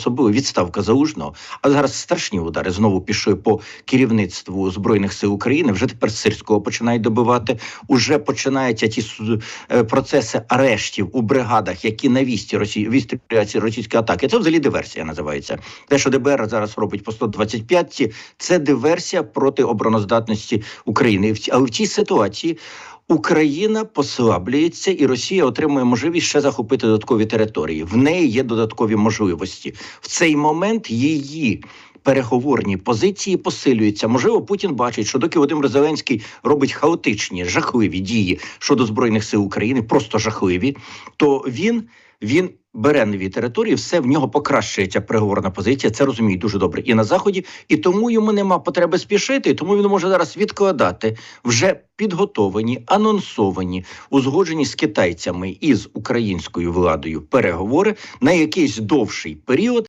особливо відставка залужного. А зараз страшні удари знову пішли по керівництву збройних сил України. Вже тепер сирського починають добивати. Уже починаються ті е, процеси арештів у бригадах, які на вісті Росії вісті російської атаки. Це взагалі диверсія називається. Те, що ДБР зараз робить по 125 це диверсія проти обороноздатності України. Ці- Але в цій ситуації. Україна послаблюється, і Росія отримує можливість ще захопити додаткові території. В неї є додаткові можливості. В цей момент її переговорні позиції посилюються. Можливо, Путін бачить, що доки Володимир Зеленський робить хаотичні, жахливі дії щодо збройних сил України, просто жахливі, то він. Він бере нові території, все в нього покращується переговорна позиція. Це розуміють дуже добре і на заході, і тому йому нема потреби спішити. Тому він може зараз відкладати вже підготовлені, анонсовані, узгоджені з китайцями і з українською владою переговори на якийсь довший період.